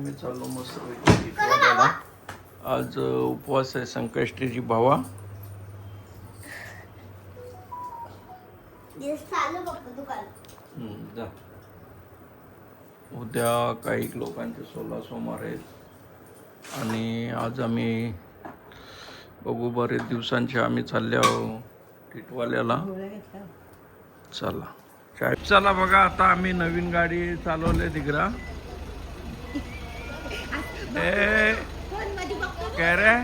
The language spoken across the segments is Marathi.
आम्ही चाललो मस्त आज उपवास आहे संकष्टीची भावा. उद्या काही लोकांचे सोळा सोमवार आहेत. आणि आज आम्ही बघू बरेच दिवसांचे आम्ही चालले आहो टिटवाल्याला. चला. चला बघा आता आम्ही नवीन गाडी चालवले ए काय रे?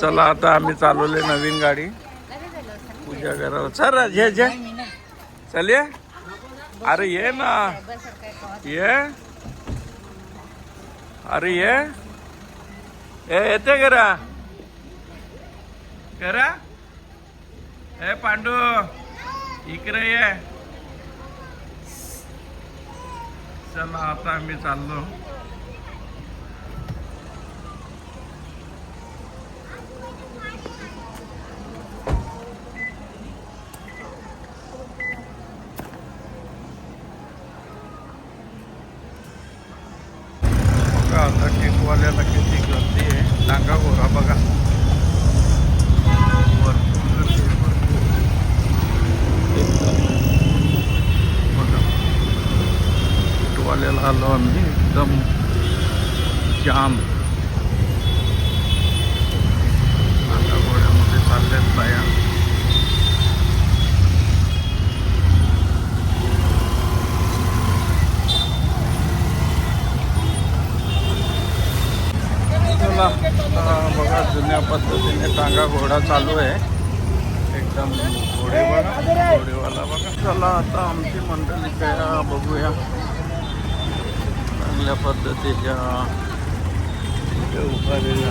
चला आता आम्ही चालवले नवीन गाडी. पूजा करायला चल रे, ये ये. चल ये. अरे ये ना. ये. अरे ये. ए येते करा करा ए पांडू. इकडे ये. चला आता आम्ही चाललो बघा आता टेकवाल्याला किती गर्दी आहे डांगा गोरा बघा टेकवाल्याला आलो आम्ही एकदम जाम. आता घोड्यामध्ये चालल्यात बाया. चला बघा जुन्या पद्धतीने टांगा घोडा चालू आहे. एकदम घोडेवाला घोडेवाला बघा. चला आता आमची मंडळी काय बघूया. चांगल्या पद्धतीच्या उभारलेल्या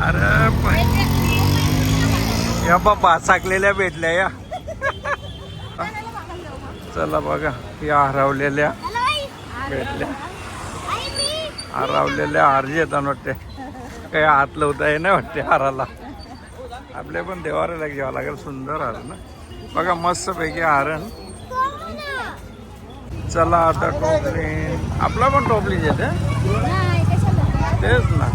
अरे पण या बाबा साकलेल्या भेटल्या या. चला बघा या हरवलेल्या. भेटले हरवलेल्या हारजी येतात वाटते. काही हात लवता ये नाही वाटते हाराला. आपल्या पण देवाऱ्याला घ्यावं लागेल सुंदर हार ना. बघा मस्त पैकी हारण. चला आता टोपली. आपला पण टोपलीच येते तेच ना.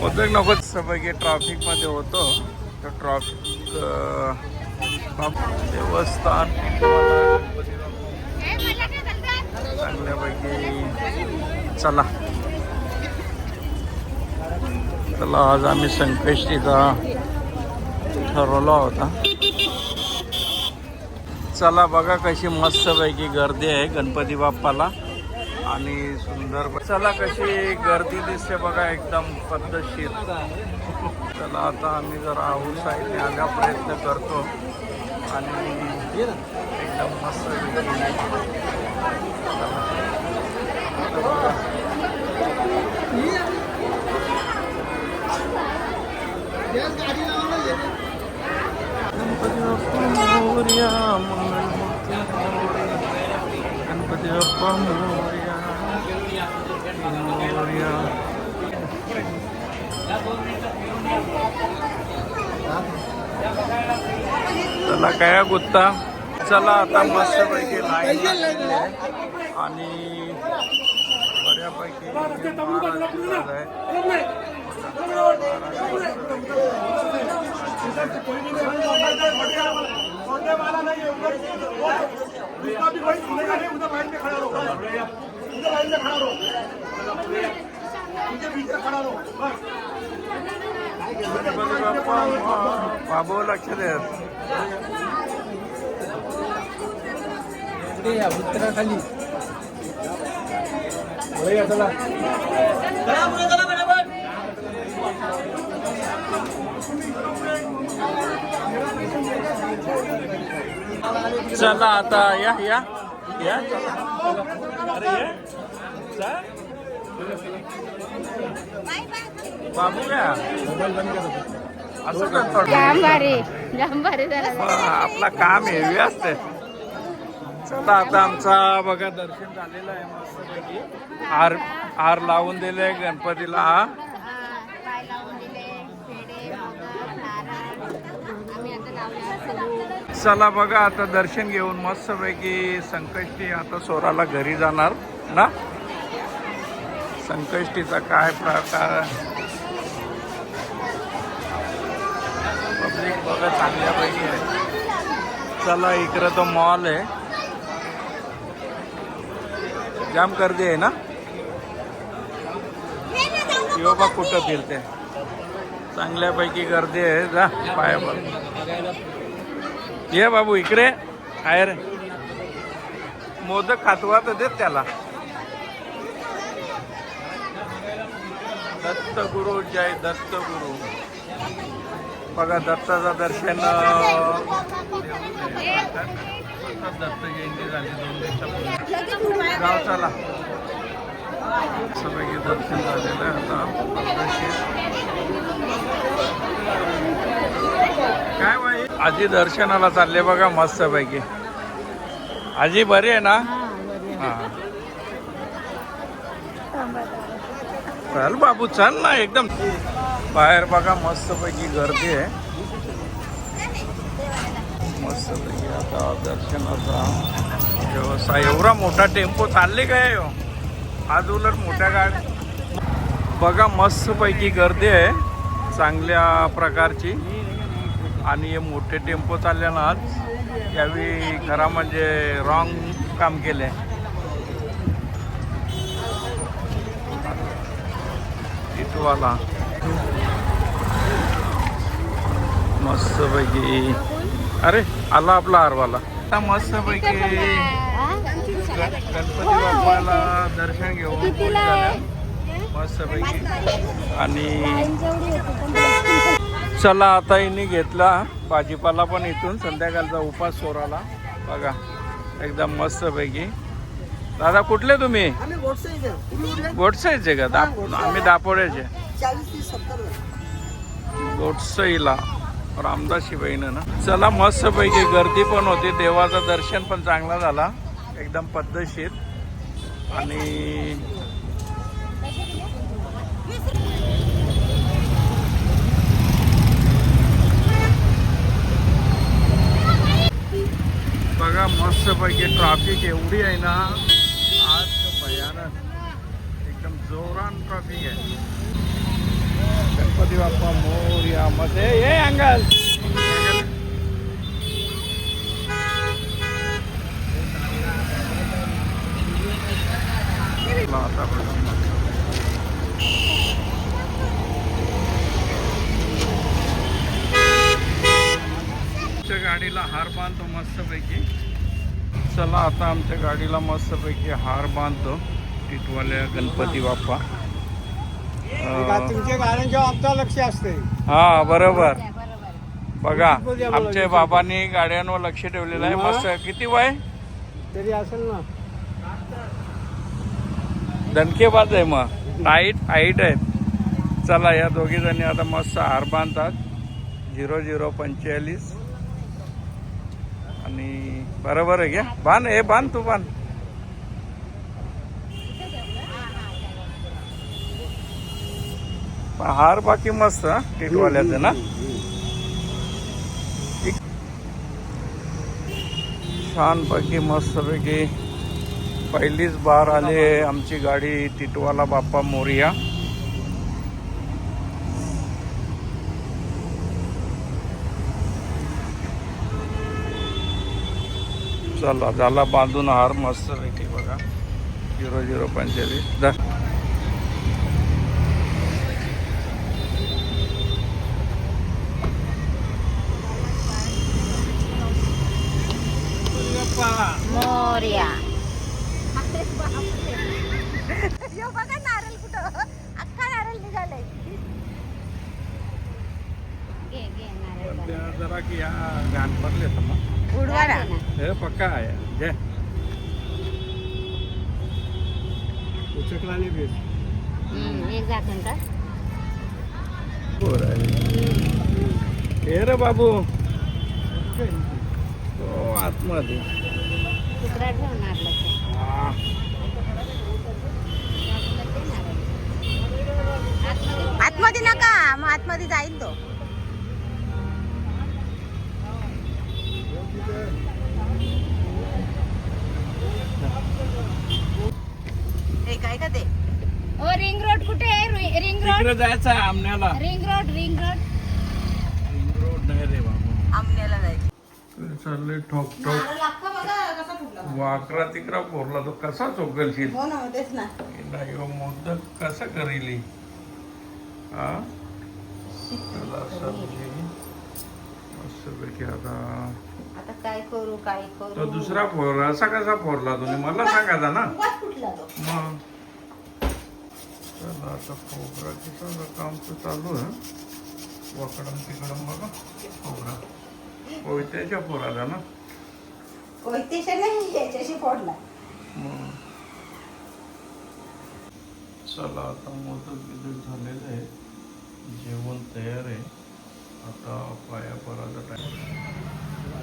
मोदक नकोच सगळे ट्रॅफिकमध्ये होतो. तर ट्रॅफिक देवस्थान. चांगल्यापैकी चला. चला आज आम्ही संकष्टीचा ठरवला होता. चला बघा कशी मस्तपैकी गर्दी आहे गणपती बाप्पाला. आणि सुंदर चला कशी गर्दी दिसते बघा एकदम पद्धतशीर. चला आता आम्ही जरा आऊट साईडने आल्या प्रयत्न करतो. आणि एकदम मस्त गणपती बाप्पा मोरया गणपती बाप्पा मोरया चला काय गुत्ता चला आता मस्तपैकी लाईन लागलेली आहे आणि बऱ्यापैकी आहे. गणपती बाप्पा बाबू लक्ष देत उत्तराखाली चला आता या या या चला अरे ये सर बाबू काय असं करतो आपला काम हेवी असते. चला आता आमचा बघा दर्शन झालेलं आहे मस्तपैकी. हार हार लावून दिले गणपतीला हा. चला बघा आता दर्शन घेऊन मस्तपैकी संकष्टी आता सोराला घरी जाणार ना? संकष्टीचा काय प्रकार पब्लिक बघा चांगल्यापैकी आहे. चला इकडं तो मॉल आहे. जाम गर्दी आहे ना? योगा कुठं फिरते. चांगल्यापैकी गर्दी आहे जा पाया बघ. ये बाबू इकडे. आहे रे मोदक खातवा तर देत त्याला. दत्त गुरु जय दत्त गुरु बघा दत्ताचं दर्शन दत्त जयंती झाली दोन दिवसापूर्वी जाऊ चला सगळे दर्शन झालेलं आहे आता. काय बाई? आजी दर्शनाला चालले बघा मस्त पैकी आजी बरी आहे ना? हा चल बाबू चल ना एकदम. बाहेर बघा मस्त पैकी गर्दी आहे. मस्त पैकी आता दर्शनाचा व्यवसाय. एवढा मोठा टेम्पो चालले काय हो? आज उलट मोठ्या गाडी. बघा मस्त पैकी गर्दी आहे. चांगल्या प्रकारची. आणि हे मोठे टेम्पो चालले ना आज यावेळी खरा म्हणजे रॉंग काम केले इटवाला मस्त पैकी अरे आला आपला हारवाला आता मस्त पैकी गणपती बाप्पाला दर्शन घेऊन? मस्त पैकी आणि चला आता हिने घेतला भाजीपाला पण इथून. संध्याकाळचा उपास सोराला बघा एकदम मस्त पैकी दादा कुठले तुम्ही? गोडसाईचे का? दाप आम्ही दापोड्याचे गोडसईला रामदासी बहीण ना. चला मस्त पैकी गर्दी पण होती. देवाचं दर्शन पण चांगला झाला. एकदम पद्धतशीर. आणि बघा मस्त पैकी ट्रॅफिक एवढी आहे ना आज तर भयानक एकदम जोरान ट्रॅफिक आहे गणपती बाप्पा मोर्या मध्ये ये अंगल आता गाडीला हार बांधतो मस्तपैकी. चला आता आमच्या गाडीला मस्तपैकी हार बांधतो. टिटवाल्या गणपती बाप्पा. तुमच्या आमचं लक्ष असते. हा बरोबर. बरोबर. बघा आमच्या बाबांनी गाड्यांवर लक्ष ठेवलेलं आहे. मस्त. किती वय? तरी असेल ना. दणकेबाज आहे मग. टाईट हाईट आहेत. चला या दोघी जणी आता मस्त हार बांधतात. झिरो झिरो पंचेचाळीस. आणि बरोबर आहे घ्या. बांध हे बांध तू बांध. हार बाकी मस्त हा, टिटवाल्याचं ना? छानपैकी मस्तपैकी पहिलीच बार आले आमची गाडी टिटवाला बाप्पा मोरिया. चला झाला बांधून हार मस्त पैकी बघा. झिरो झिरो पंचेचाळीस दा मोर्या बघा नारळ कुठं? अख्खा नारळ निघालाय. घे घे नारळ जरा की या घाण पडले उडवा ना. हे पक्का आहे. घे. उचकलाने भेट हम्म, एक झाकण का? बरं हे रे बाबू. आतमध्ये. तुकडा ठेव नारळाचा आ, आतमध्ये नका मग आतमध्ये जाईल तो. काय का ते? ओ रिंग रोड कुठे आहे? रिंग रोड जायचं आमण्याला. Ring road ring road ring road नाही रे बाबू. आमण्याला जायचं. चालले ठोक ठोक. वाकरा तिकरा फोरला तो. कसा चोकलशील हो ना तेच ना. नाही हो मोदक कसा करेली? हा त्याला सब्जी मस्तपैकी आता. आता काय करू काय तो दुसरा फोर असा कसा फोरला तुम्ही? मला सांगायचा ना. उगाच फुटला तो. मग. चला आता सगळं काम तर चालू आहे. वाकडम तिकडम बघा खोबरा. कोयत्याच्या पोराला ना? कोयतेशा नाही याच्याशी फोडला. चला आता मोदक बिदक झालेलं आहे जेवण तयार आहे. आता पाया पराचा टाइम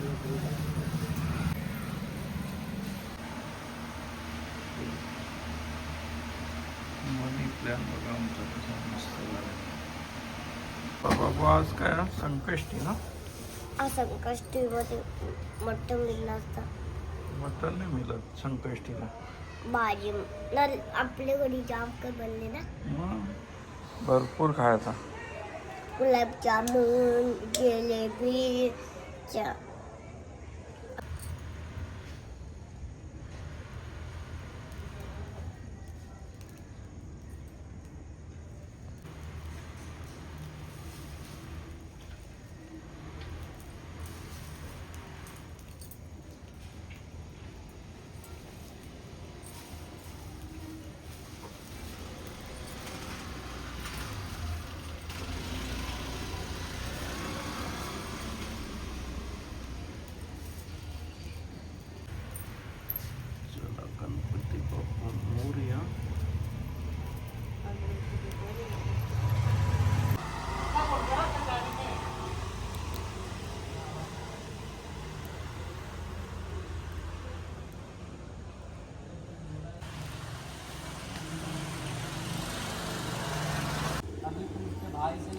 मनी प्लॅन बघा आमचा कसा मस्त झाला. बाबा आज काय संकष्टी ना? संकष्टीमध्ये मटण मिळलं असतं. मटण नाही मिळत संकष्टीला भाजी न आपल्या घरी जाम काय बनले ना. मग? भरपूर खायचा. गुलाबजामुन जिलेबी चा चला गणपती बाप्पा मोरया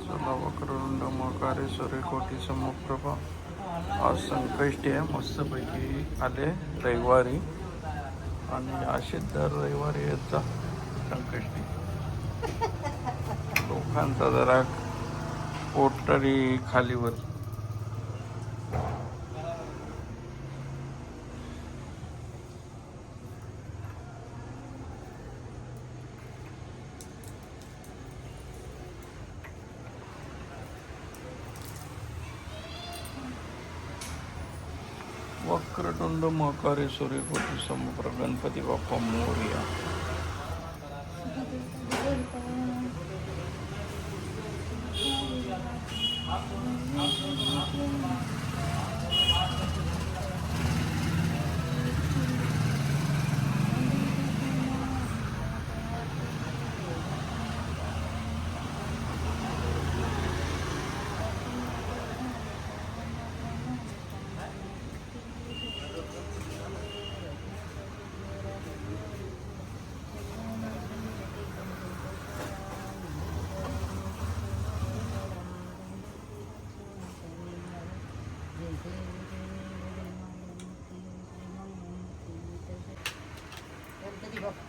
चला वक्ररुंड मकारे सूर्यकोटी समप्रभा आज संकष्टी आहे. मस्तपैकी आले रविवारी. आणि असे दर रविवारी येत जा संकष्टी. लोकांचा जरा पोटरी खालीवर. वक्रतुंड मकारे सूर्यकोटी समग्र गणपती बाप्पा मोरया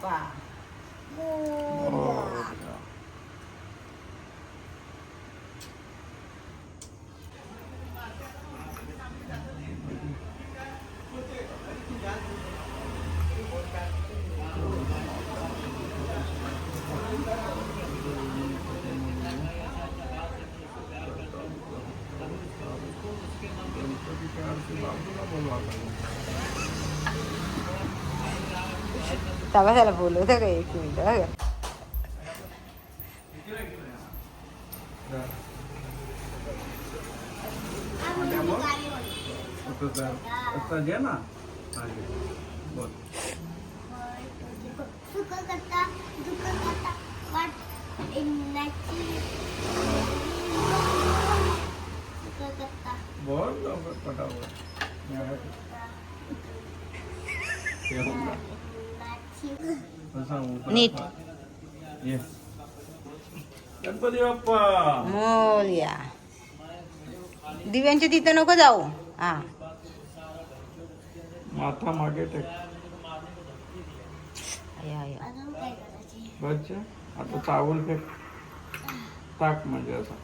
गणपती बाप्पा मोरया. गणपतीच्या आरती बाजूला बोलवा तेव्हा त्याला बोलवतं का एक मिनिट बघा आता घे ना हा, घे. बोल सुकं करता नीट. ये गणपती बाप्पा मोलया दिव्यांच्या तिथं नको जाऊ. हा. माथा मागे टेक. बच्चा आता चावल फेक. टाक म्हणजे असं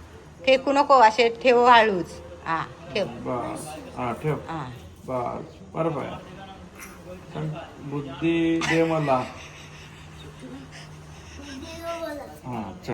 फेकू नको असे ठेव हळूच. हा ठेव. बस. हा ठेव. हा. बस. बरोबर आहे. पण बुद्धी दे मला. हा चल